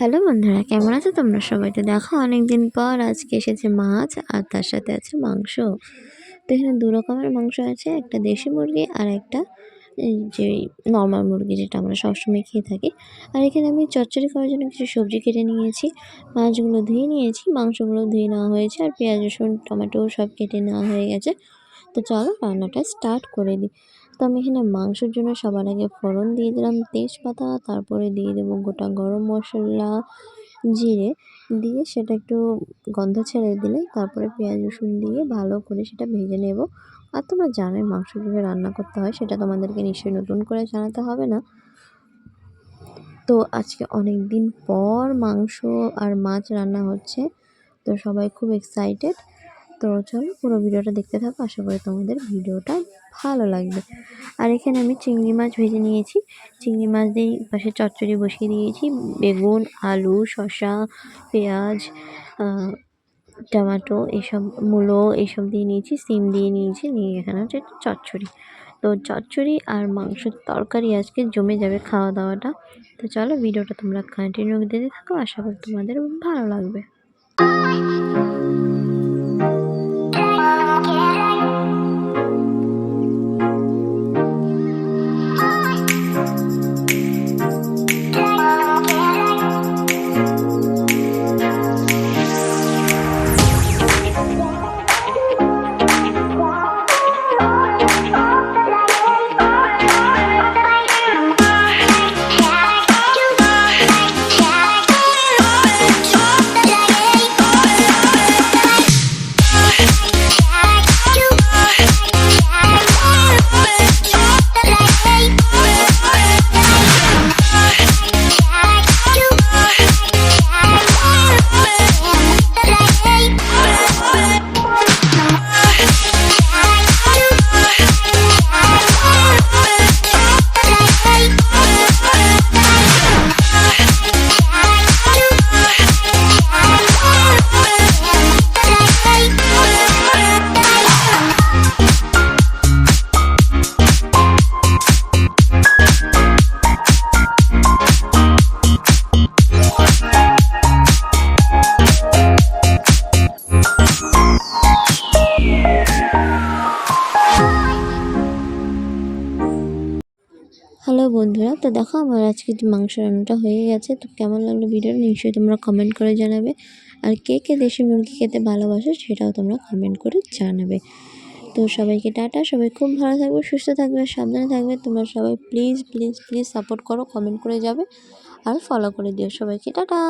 Hello বন্ধুরা, কেমন আছো তোমরা সবাই? তো দেখো, অনেকদিন পর আজকে এসেছে মাছ আর তার সাথে আছে মাংস। তো এখানে দু রকমের মাংস আছে, একটা দেশি মুরগি আর একটা যে নর্মাল মুরগি যেটা আমরা সবসময় খেয়ে থাকি। আর এখানে আমি চচ্চড়ি করার জন্য কিছু সবজি কেটে নিয়েছি, মাছগুলো ধুয়ে নিয়েছি, মাংসগুলো ধুয়ে নেওয়া হয়েছে আর পেঁয়াজ, রসুন, টমেটো সব কেটে নেওয়া হয়ে গেছে। তো চলো রান্নাটা স্টার্ট করে দিই। তো আমি এখানে মাংসের জন্য সবার আগে ফোড়ন দিয়ে দিলাম, তেজপাতা, তারপরে দিয়ে দেবো গোটা গরম মশলা, জিরে, দিয়ে সেটা একটু গন্ধ ছেড়ে দিলে তারপরে পেঁয়াজ, রসুন দিয়ে ভালো করে সেটা ভেজে নেব। আর তোমরা জানোই মাংস কীভাবে রান্না করতে হয়, সেটা তোমাদেরকে নিশ্চয়ই নতুন করে জানাতে হবে না। তো আজকে অনেক দিন পর মাংস আর মাছ রান্না হচ্ছে, তো সবাই খুব এক্সাইটেড তো চলো পুরো ভিডিওটা দেখতে থাকো, আশা করি তোমাদের ভিডিওটা ভালো লাগবে। আর এখানে আমি চিংড়ি মাছ ভেজে নিয়েছি। চিংড়ি মাছ দিয়ে পাশে চচ্চড়ি বসিয়ে দিয়েছি। বেগুন, আলু, শসা, পেঁয়াজ টমাটো এসব, মূলো এইসব দিয়ে নিয়েছি, সিম দিয়ে নিয়েছি, নিয়ে এখানে হচ্ছে চচ্চড়ি। তো চচ্চড়ি আর মাংসের তরকারি আজকে জমে যাবে খাওয়া দাওয়াটা তো চলো ভিডিওটা তোমরা কন্টিনিউ দিতে থাকো, আশা করি তোমাদের ভালো লাগবে। হ্যালো বন্ধুরা, তো দেখো আমার আজকে মাংস রান্নাটা হয়ে গেছে, তো কেমন লাগল ভিডিওটা নিশ্চয়ই তোমরা কমেন্ট করে জানাবে। আর কে কে দেশি মুরগি খেতে ভালোবাসো সেটাও তোমরা কমেন্ট করে জানাবে। তো সবাইকে টাটা, সবাই খুব ভালো থাকবে, সুস্থ থাকবে, সাবধানে থাকবে, তোমরা সবাই প্লিজ প্লিজ প্লিজ সাপোর্ট করো কমেন্ট করে যাবে, আর ফলো করে দিও সবাইকে, টাটা।